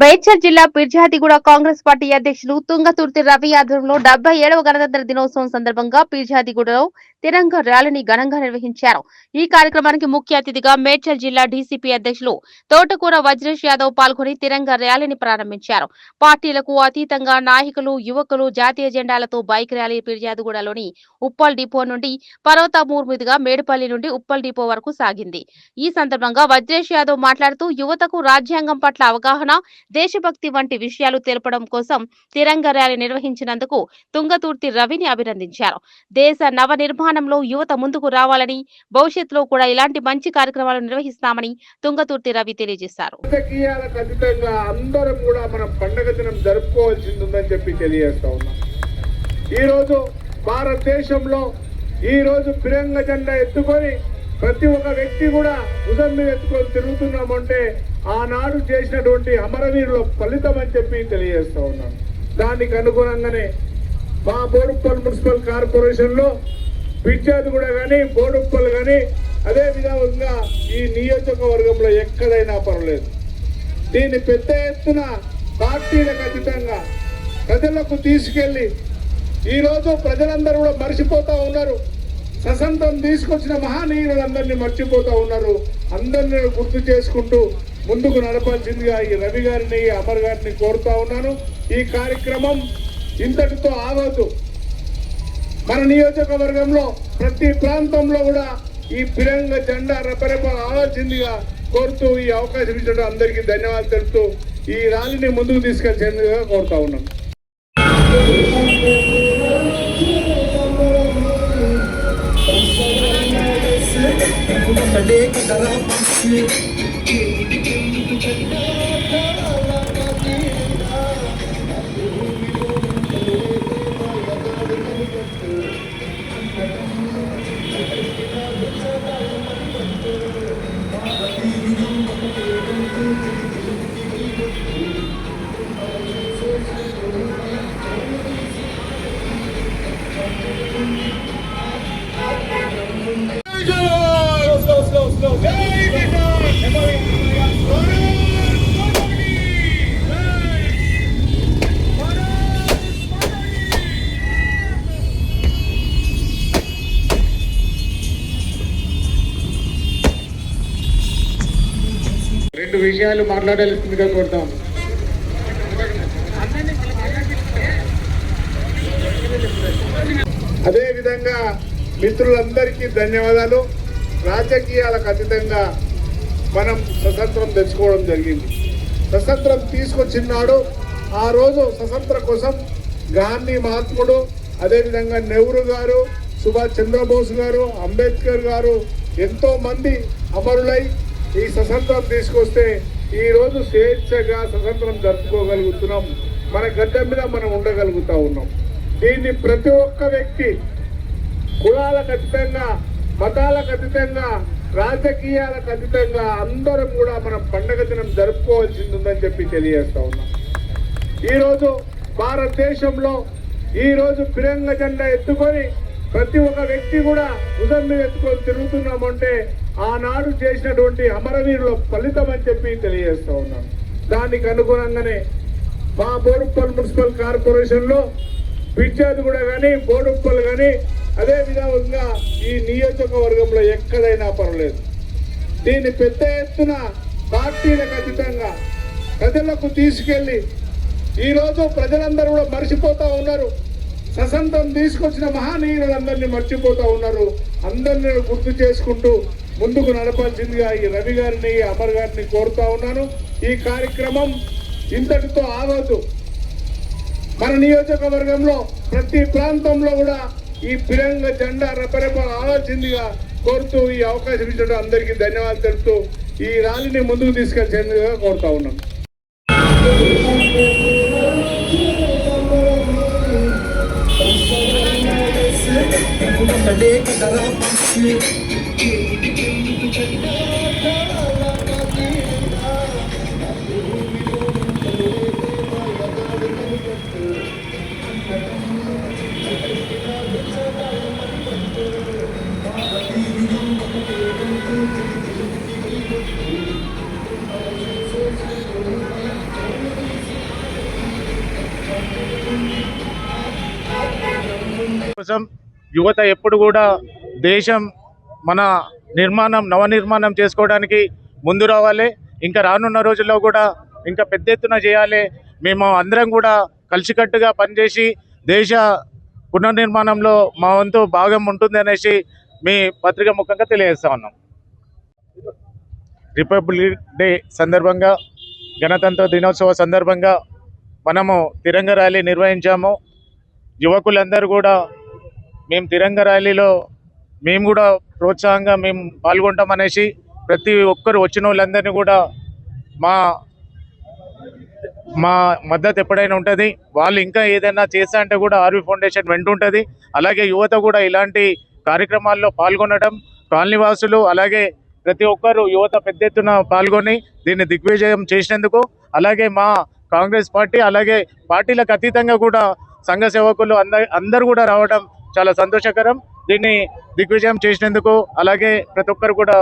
బైచర్ జిల్లా పిర్జాదిగూడ కాంగ్రెస్ పార్టీ అధ్యక్షులు తుంగతుర్తి రవి ఆధ్వర్యంలో డెబ్బై ఏడవ గణతంత్ర దినోత్సవం సందర్భంగా పిర్జాదిగూడలో తిరంగ ర్యాలీని ఘనంగా నిర్వహించారు. ఈ కార్యక్రమానికి ముఖ్య అతిథిగా మేడ్చల్ జిల్లా డీసీపీ అధ్యక్షులు తోటకూర వజ్రేష్ యాదవ్ పాల్గొని తిరంగ ర్యాలీని ప్రారంభించారు. పార్టీలకు అతీతంగా నాయకులు యువకులు జాతీయ జెండాలతో బైక్ ర్యాలీ పిర్జాదిగూడలోని ఉప్పల్ డిపో నుండి పర్వతమూర్ మీదుగా మేడిపల్లి నుండి ఉప్పల్ డిపో వరకు సాగింది. ఈ సందర్భంగా వజ్రేష్ యాదవ్ మాట్లాడుతూ యువతకు రాజ్యాంగం పట్ల అవగాహన దేశభక్తి వంటి విషయాలు తెలపడం కోసం తిరంగ ర్యాలీ నిర్వహించినందుకు తుంగతుర్తి రవిని అభినందించారు. దేశ నవ నిర్మాణంలో యువత ముందుకు రావాలని భవిష్యత్తులో కూడా ఇలాంటి మంచి కార్యక్రమాలు నిర్వహిస్తామని తుంగతుర్తి రవి తెలియజేశారు. ఈ రోజు అందరం కూడా మనం పండగ దినం జరుపుకోవాల్సింది ఉందని చెప్పి తెలియజేస్తా ఉన్నాం. ఈరోజు భారతదేశంలో ఈరోజు ఫిరంగ జెండా ఎత్తుకొని ప్రతి ఒక్క వ్యక్తి కూడా భుజం మీద ఎత్తుకొని తిరుగుతున్నామంటే ఆనాడు చేసినటువంటి అమరవీరుల ఫలితం అని చెప్పి తెలియజేస్తా ఉన్నాను. దానికి అనుగుణంగానే మా బోడుప్పల్ మున్సిపల్ కార్పొరేషన్లో పిచ్చాది కూడా కానీ బోడుప్పలు కానీ అదే విధంగా ఈ నియోజకవర్గంలో ఎక్కడైనా పర్వాలేదు. దీన్ని పెద్ద ఎత్తున పార్టీలకు అతీతంగా ప్రజలకు తీసుకెళ్ళి ఈరోజు ప్రజలందరూ కూడా మర్చిపోతూ ఉన్నారు. ససంతం తీసుకొచ్చిన మహానీయులందరినీ మర్చిపోతూ ఉన్నారు. అందరినీ గుర్తు చేసుకుంటూ ముందుకు నడపాల్సిందిగా ఈ రవి గారిని అమర్ గారిని కోరుతా ఉన్నాను. ఈ కార్యక్రమం ఇంతటితో ఆగదు. మన నియోజకవర్గంలో ప్రతి ప్రాంతంలో కూడా ఈ ఫిరంగ జెండా రెపరెప ఆవాల్సిందిగా కోరుతూ ఈ అవకాశం ఇచ్చడం అందరికీ ధన్యవాదాలు తెలుపుతూ ఈ ర్యాలీని ముందుకు తీసుకెళ్చేందుగా కోరుతా Vous m'entendez, que ça va రెండు విషయాలు మాట్లాడాల్సిందిగా కోరుతాం. అదే విధంగా మిత్రులందరికీ ధన్యవాదాలు. రాజకీయాలకు అతీతంగా మనం స్వతంత్రం తెచ్చుకోవడం జరిగింది. స్వతంత్రం తీసుకొచ్చినాడు. ఆ రోజు స్వతంత్ర కోసం గాంధీ మహాత్ముడు అదేవిధంగా నెహ్రూ గారు సుభాష్ చంద్రబోస్ గారు అంబేద్కర్ గారు ఎంతో మంది అమరులై ఈ స్వతంత్రం తీసుకొస్తే ఈరోజు స్వేచ్ఛగా స్వతంత్రం జరుపుకోగలుగుతున్నాం. మన గడ్డ మీద మనం ఉండగలుగుతూ ఉన్నాం. దీన్ని ప్రతి ఒక్క వ్యక్తి కులాలకు అతీతంగా మతాలకు అతీతంగా రాజకీయాలకు అతీతంగా అందరం కూడా మనం పండగ దినం జరుపుకోవాల్సింది ఉందని చెప్పి తెలియజేస్తా ఉన్నాం. ఈరోజు భారతదేశంలో ఈరోజు ఫిరంగ జెండా ఎత్తుకొని ప్రతి ఒక్క వ్యక్తి కూడా భుజం మీద ఎత్తుకొని తిరుగుతున్నామంటే ఆనాడు చేసినటువంటి అమరవీరుల ఫలితం అని చెప్పి తెలియజేస్తా ఉన్నాను దానికి అనుగుణంగానే మా బోడుప్పల్ మున్సిపల్ కార్పొరేషన్లో పిచ్చాది కూడా కానీ బోడుప్పల్ కానీ అదే విధంగా ఈ నియోజకవర్గంలో ఎక్కడైనా పర్వాలేదు. దీన్ని పెద్ద ఎత్తున పార్టీలకు అతీతంగా ప్రజలకు తీసుకెళ్ళి ఈరోజు ప్రజలందరూ కూడా మర్చిపోతా ఉన్నారు. ససంతం తీసుకొచ్చిన మహానీయులందరినీ మర్చిపోతా ఉన్నారు. అందరినీ గుర్తు చేసుకుంటూ ముందుకు నడపాల్సిందిగా ఈ రవి గారిని అమర్ గారిని కోరుతా ఉన్నాను. ఈ కార్యక్రమం ఇంతటితో ఆగదు. మన నియోజకవర్గంలో ప్రతి ప్రాంతంలో కూడా ఈ ఫిరంగ జెండా రెపరెప ఆవాల్సిందిగా కోరుతూ ఈ అవకాశం ఇచ్చిన అందరికీ ధన్యవాదాలు తెలుపుతూ ఈ ర్యాలీని ముందుకు తీసుకెళ్చేందుగా కోరుతా ఉన్నాం సండే కోసం యువత ఎప్పుడు కూడా దేశం మన నిర్మాణం నవనిర్మాణం చేసుకోవడానికి ముందు రావాలి. ఇంకా రానున్న రోజుల్లో కూడా ఇంకా పెద్ద ఎత్తున చేయాలి. మేము అందరం కూడా కలిసికట్టుగా పనిచేసి దేశ పునర్నిర్మాణంలో మా వంతు భాగం ఉంటుంది అనేసి మీ పత్రిక ముఖంగా తెలియజేస్తా ఉన్నాం. రిపబ్లిక్ డే సందర్భంగా గణతంత్ర దినోత్సవ సందర్భంగా మనము తిరంగ ర్యాలీ నిర్వహించాము. యువకులందరూ కూడా మేము తిరంగ ర్యాలీలో మేము కూడా ప్రోత్సాహంగా మేము పాల్గొంటామనేసి ప్రతి ఒక్కరు వచ్చిన వాళ్ళందరినీ కూడా మా మా మద్దతు ఎప్పుడైనా ఉంటుంది వాళ్ళు ఇంకా ఏదైనా చేస్తా అంటే కూడా ఆర్వీ ఫౌండేషన్ వెంట ఉంటుంది అలాగే యువత కూడా ఇలాంటి కార్యక్రమాల్లో పాల్గొనడం కాలనీవాసులు అలాగే ప్రతి ఒక్కరు యువత పెద్ద ఎత్తున పాల్గొని దీన్ని దిగ్విజయం చేసినందుకు అలాగే మా కాంగ్రెస్ పార్టీ అలాగే పార్టీలకు అతీతంగా కూడా సంఘ సేవకులు అందరూ అందరు కూడా రావడం చాలా సంతోషకరం. దీన్ని దిగ్విజయం చేసినందుకు అలాగే ప్రతి ఒక్కరు కూడా